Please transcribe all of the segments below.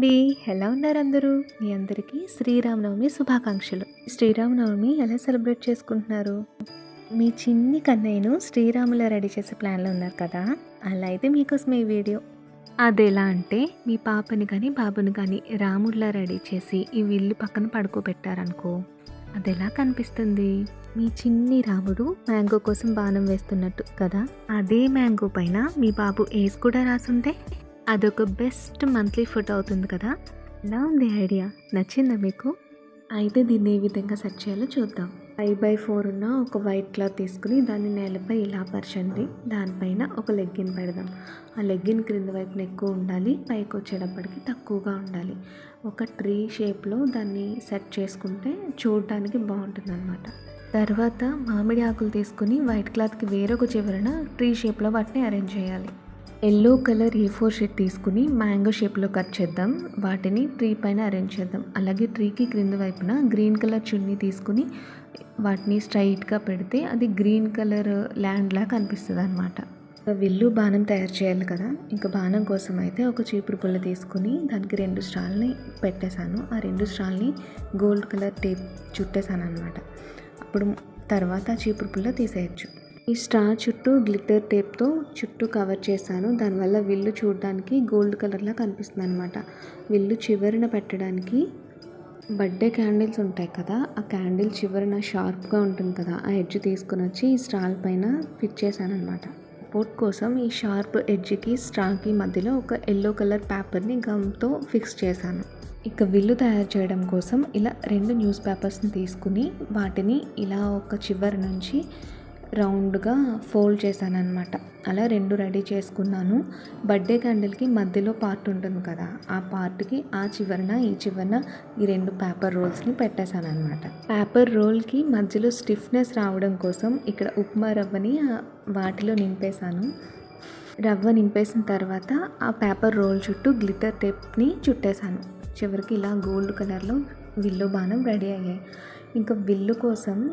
అండి ఎలా ఉన్నారు అందరూ మీ అందరికీ శ్రీరామనవమి శుభాకాంక్షలు. శ్రీరామనవమి ఎలా సెలబ్రేట్ చేసుకుంటున్నారు? మీ చిన్ని కన్నయ్యను శ్రీరాముల రెడీ చేసే ప్లాన్లో ఉన్నారు కదా? అలా అయితే మీకోసం ఈ వీడియో. అది ఎలా అంటే మీ పాపని కానీ బాబుని కానీ రాముడిలా రెడీ చేసి ఈ విల్లు పక్కన పడుకోబెట్టారనుకో. అది ఎలా కనిపిస్తుంది? మీ చిన్ని రాముడు మ్యాంగో కోసం బాణం వేస్తున్నట్టు కదా? అదే మ్యాంగో పైన మీ బాబు ఏజ్ కూడా రాసుంటే? అదొక బెస్ట్ మంత్లీ ఫుడ్ అవుతుంది కదా? ఎలా ఉంది ఐడియా? నచ్చిందా మీకు? అయితే దీన్ని ఏ విధంగా సెట్ చేయాలో చూద్దాం. ఫైవ్ బై ఫోర్ ఉన్న ఒక వైట్ క్లాత్ తీసుకుని దాన్ని నేలపై ఇలా పరచండి దానిపైన ఒక లెగ్గిన్ పెడదాం. ఆ లెగ్గిన్ క్రింద వైపున ఎక్కువ ఉండాలి పైకి వచ్చేటప్పటికి తక్కువగా ఉండాలి. ఒక ట్రీ షేప్లో దాన్ని సెట్ చేసుకుంటే చూడడానికి బాగుంటుంది అనమాట తర్వాత మామిడి ఆకులు తీసుకుని వైట్ క్లాత్కి వేరొక చివరన ట్రీ షేప్లో వాటిని అరేంజ్ చేయాలి. Yellow colour A four sheet తీసుకుని మ్యాంగో షేప్లో కట్ చేద్దాం. వాటిని ట్రీ పైన అరేంజ్ చేద్దాం. అలాగే ట్రీకి క్రింద వైపున గ్రీన్ కలర్ చున్నీ తీసుకుని వాటిని స్ట్రైట్గా పెడితే అది గ్రీన్ కలర్ ల్యాండ్ లాగా కనిపిస్తుంది అనమాట విల్లు బాణం తయారు చేయాలి కదా. ఇంకా బాణం కోసం అయితే ఒక చీపురు పుల్ల తీసుకుని దానికి రెండు స్టాల్ని పెట్టేశాను. ఆ రెండు స్టాల్ని గోల్డ్ కలర్ టేప్ చుట్టేశాను అనమాట అప్పుడు తర్వాత చీపురు పుల్ల తీసేయచ్చు. ఈ స్ట్రా చుట్టూ గ్లిటర్ టేప్తో చుట్టూ కవర్ చేశాను. దానివల్ల విల్లు చూడడానికి గోల్డ్ కలర్లా కనిపిస్తుంది అనమాట విల్లు చివరిన పెట్టడానికి బర్త్డే క్యాండిల్స్ ఉంటాయి కదా ఆ క్యాండిల్ చివరిన షార్ప్గా ఉంటుంది కదా ఆ ఎడ్జ్ తీసుకుని వచ్చి ఈ స్టాల్ పైన ఫిట్ చేశాను అనమాట సపోర్ట్ కోసం ఈ షార్ప్ ఎడ్జ్కి స్ట్రాకి మధ్యలో ఒక ఎల్లో కలర్ పేపర్ని గమ్తో ఫిక్స్ చేశాను. ఇక విల్లు తయారు చేయడం కోసం ఇలా రెండు న్యూస్ పేపర్స్ని తీసుకుని వాటిని ఇలా ఒక చివరి నుంచి రౌండ్గా ఫోల్డ్ చేశాను అనమాట అలా రెండు రెడీ చేసుకున్నాను. బర్త్డే క్యాండిల్కి మధ్యలో పార్ట్ ఉంటుంది కదా ఆ పార్ట్కి ఆ చివరన ఈ చివరన ఈ రెండు పేపర్ రోల్స్ని పెట్టేశాను అనమాట పేపర్ రోల్కి మధ్యలో స్టిఫ్నెస్ రావడం కోసం ఇక్కడ ఉప్మా రవ్వని వాటిలో నింపేశాను. రవ్వ నింపేసిన తర్వాత ఆ పేపర్ రోల్ చుట్టూ గ్లిటర్ టేప్ని చుట్టేశాను. చివరికి ఇలా గోల్డ్ కలర్లో విల్లు బాణం రెడీ అయ్యాయి. ఇంకా విల్లు కోసం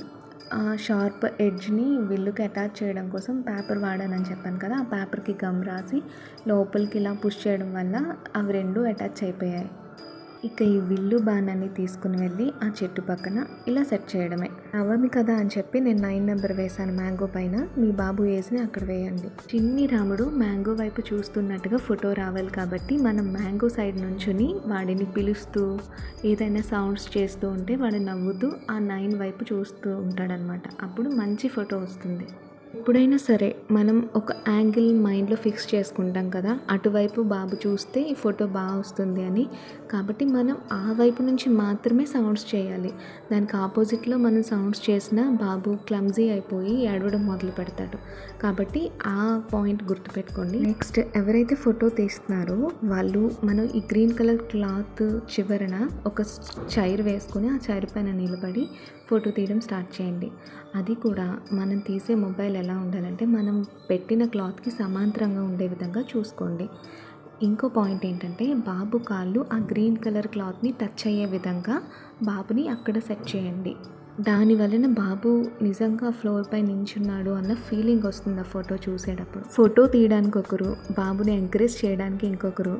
ఆ షార్ప్ ఎడ్జ్ని విల్లుకి అటాచ్ చేయడం కోసం పేపర్ వాడానని చెప్పాను కదా ఆ పేపర్కి గమ్ రాసి లోపలికి ఇలా పుష్ చేయడం వల్ల అవి రెండు అటాచ్ అయిపోయాయి. ఇక ఈ విల్లు బాణాన్ని తీసుకుని వెళ్ళి ఆ చెట్టు పక్కన ఇలా సెట్ చేయడమే. నవమి కదా అని చెప్పి నేను నైన్ నెంబర్ వేశాను మ్యాంగో పైన. మీ బాబు వేసిని అక్కడ వేయండి. చిన్ని రాముడు మ్యాంగో వైపు చూస్తున్నట్టుగా ఫోటో రావాలి కాబట్టి మనం మ్యాంగో సైడ్ నుంచుని వాడిని పిలుస్తూ ఏదైనా సౌండ్స్ చేస్తూ ఉంటే వాడు నవ్వుతూ ఆ నైన్ వైపు చూస్తూ ఉంటాడనమాట. అప్పుడు మంచి ఫోటో వస్తుంది. ఎప్పుడైనా సరే మనం ఒక యాంగిల్ మైండ్లో ఫిక్స్ చేసుకుంటాం కదా అటువైపు బాబు చూస్తే ఈ ఫోటో బాగా వస్తుంది అని. కాబట్టి మనం ఆ వైపు నుంచి మాత్రమే సౌండ్స్ చేయాలి. దానికి ఆపోజిట్లో మనం సౌండ్స్ చేసినా బాబు క్లమ్జీ అయిపోయి ఏడవడం మొదలు పెడతాడు. కాబట్టి ఆ పాయింట్ గుర్తుపెట్టుకోండి. నెక్స్ట్ ఎవరైతే ఫోటో తీస్తున్నారో వాళ్ళు మనం ఈ గ్రీన్ కలర్ క్లాత్ చివరన ఒక చైర్ వేసుకొని ఆ చైర్ పైన నిలబడి ఫోటో తీయడం స్టార్ట్ చేయండి. అది కూడా మనం తీసే మొబైల్ ఎలా ఉండాలంటే మనం పెట్టిన క్లాత్కి సమాంతరంగా ఉండే విధంగా చూసుకోండి. ఇంకో పాయింట్ ఏంటంటే బాబు కాళ్ళు ఆ గ్రీన్ కలర్ క్లాత్ని టచ్ అయ్యే విధంగా బాబుని అక్కడ సెట్ చేయండి. దాని వలన బాబు నిజంగా ఫ్లోర్ పై నించున్నాడు అన్న ఫీలింగ్ వస్తుంది ఆ ఫోటో చూసేటప్పుడు. ఫోటో తీయడానికి ఒకరు బాబుని ఎంకరేజ్ చేయడానికి ఇంకొకరు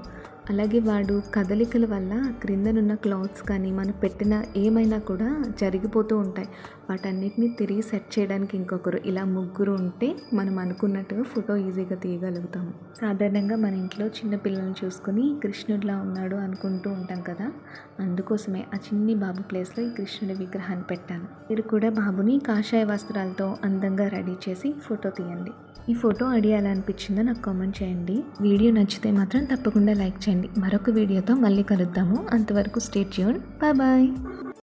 అలాగే వాడు కదలికల వల్ల క్రిందనున్న క్లాత్స్ కానీ మనం పెట్టిన ఏమైనా కూడా జరిగిపోతూ ఉంటాయి. వాటన్నిటిని తిరిగి సెట్ చేయడానికి ఇంకొకరు ఇలా ముగ్గురు ఉంటే మనం అనుకున్నట్టుగా ఫోటో ఈజీగా తీయగలుగుతాము. సాధారణంగా మన ఇంట్లో చిన్న పిల్లల్ని చూసుకుని కృష్ణుడిలా ఉన్నాడు అనుకుంటూ ఉంటాం కదా. అందుకోసమే ఆ చిన్ని బాబు ప్లేస్లో ఈ కృష్ణుడి విగ్రహాన్ని పెట్టాను. మీరు కూడా బాబుని కాషాయ వస్త్రాలతో అందంగా రెడీ చేసి ఫోటో తీయండి. ఈ ఫోటో ఐడియా ఎలా అనిపించిందో నాకు కామెంట్ చేయండి. వీడియో నచ్చితే మాత్రం తప్పకుండా లైక్ చేయండి. చేయండి మరొక వీడియోతో మళ్ళీ కలుద్దాము. అంతవరకు స్టేట్ ట్యూన్ బాయ్ బాయ్